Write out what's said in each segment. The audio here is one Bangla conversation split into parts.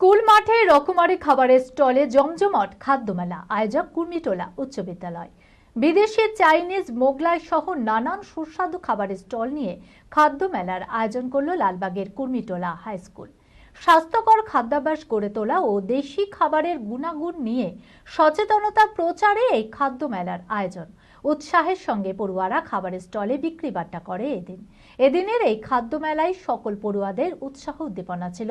স্কুল মাঠে রকমারি খাবারের স্টলে জমজমট খাদ্যমেলা। আয়োজক কুর্মিটোলা উচ্চ বিদ্যালয়। বিদেশি চাইনিজ মোগলাই সহ নানান সুস্বাদু খাবারের স্টল নিয়ে খাদ্য মেলার আয়োজন করল লালবাগের কুর্মিটোলা হাই স্কুল। স্বাস্থ্যকর খাদ্যাভ্যাস গড়ে তোলা ও দেশি খাবারের গুণাগুণ নিয়ে সচেতনতা প্রচারে এই খাদ্য মেলার আয়োজন। উৎসাহের সঙ্গে পড়ুয়ারা খাবারের স্টলে বিক্রি বাট্টা করে এদিন। এদিনের এই খাদ্য মেলায় সকল পড়ুয়াদের উৎসাহ উদ্দীপনা ছিল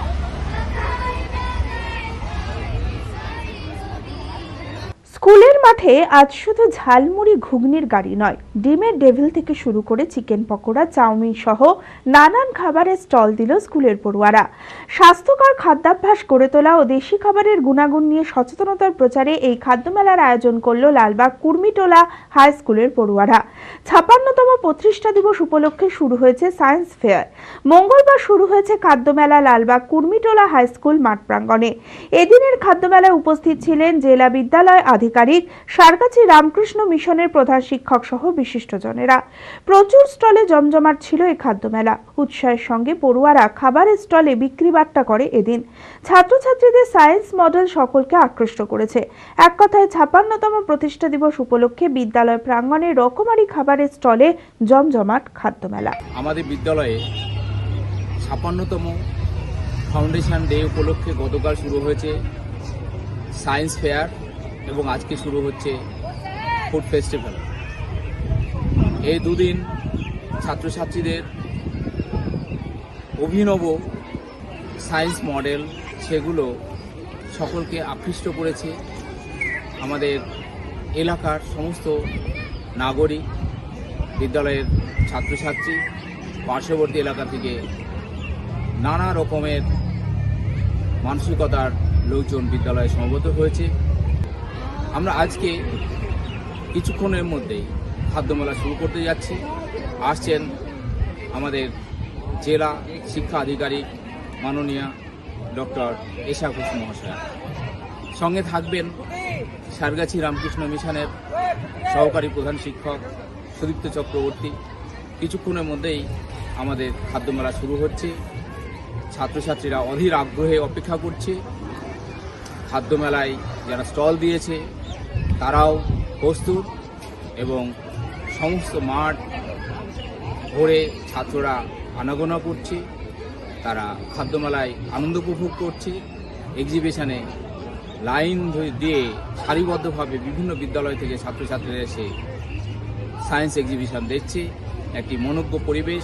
স্কুলের মাঠে আজ শুধু ঝালমুড়ি ঘুগনির গাড়ি নয়, ডিমের ডেভিল থেকে শুরু করে চিকেন পকোড়া, চাউমিন সহ নানান খাবারের স্টল দিল স্কুলের পড়ুয়ারা। স্বাস্থ্যকর খাদ্যাভ্যাস গড়ে তোলা ও দেশি খাবারের গুণাগুণ নিয়ে সচেতনতার প্রচারে এই খাদ্যমেলার আয়োজন করল লালবাগ কুর্মিটোলা হাই স্কুলের পড়ুয়ারা। ছাপান্নতম প্রতিষ্ঠা দিবস উপলক্ষে শুরু হয়েছে সায়েন্স ফেয়ার। মঙ্গলবার শুরু হয়েছে খাদ্যমেলা লালবাগ কুর্মিটোলা হাই স্কুল মাঠ প্রাঙ্গণে। এদিনের খাদ্যমেলায় উপস্থিত ছিলেন জেলা বিদ্যালয় আধিকারিক সারগাছি রামকৃষ্ণ মিশনের প্রধান শিক্ষক সহ বিশিষ্টজনেরা। প্রচুর স্টলে জমজমাট ছিল এই খাদ্যমেলা। উৎসাহের সঙ্গে পড়ুয়ারা খাবারের স্টলে বিক্রি বাট্টা করে এদিন। ছাত্রছাত্রীদের সায়েন্স মডেল সকলকে আকৃষ্ট করেছে। এক কথায় ছাপান্নতম প্রতিষ্ঠা দিবস উপলক্ষে বিদ্যালয় প্রাঙ্গণে রকমারি খাবারের স্টলে জমজমাট খাদ্যমেলা। আমাদের বিদ্যালয়ে ছাপান্নতম ফাউন্ডেশন ডে উপলক্ষে গতকাল শুরু হয়েছে সায়েন্স ফেয়ার এবং আজকে শুরু হচ্ছে ফুড ফেস্টিভ্যাল। এই দুদিন ছাত্রছাত্রীদের অভিনব সায়েন্স মডেল, সেগুলো সকলকে আকৃষ্ট করেছে আমাদের এলাকার সমস্ত নাগরিক। বিদ্যালয়ের ছাত্রছাত্রী, পার্শ্ববর্তী এলাকা থেকে নানা রকমের মানসিকতার লোকজন বিদ্যালয়ে সমবেত হয়েছে। আমরা আজকে কিছুক্ষণের মধ্যেই খাদ্যমেলা শুরু করতে যাচ্ছি। আসছেন আমাদের জেলা শিক্ষা আধিকারিক মাননীয়া ডক্টর এশা ঘোষ মহাশয়া। সঙ্গে থাকবেন সারগাছি রামকৃষ্ণ মিশনের সহকারী প্রধান শিক্ষক সুদীপ্ত চক্রবর্তী। কিছুক্ষণের মধ্যেই আমাদের খাদ্যমেলা শুরু হচ্ছে। ছাত্রছাত্রীরা অধীর আগ্রহে অপেক্ষা করছে। খাদ্যমেলায় যারা স্টল দিয়েছে, তারাও প্রস্তুত এবং সমস্ত মাঠ ভরে ছাত্ররা আনাগোনা করছে। তারা খাদ্যমেলায় আনন্দ উপভোগ করছে। এক্সিবিশনে লাইন দিয়ে সারিবদ্ধভাবে বিভিন্ন বিদ্যালয় থেকে ছাত্রছাত্রীরা এসে সায়েন্স এক্সিবিশন দেখছি একটি মনোজ্ঞ পরিবেশ।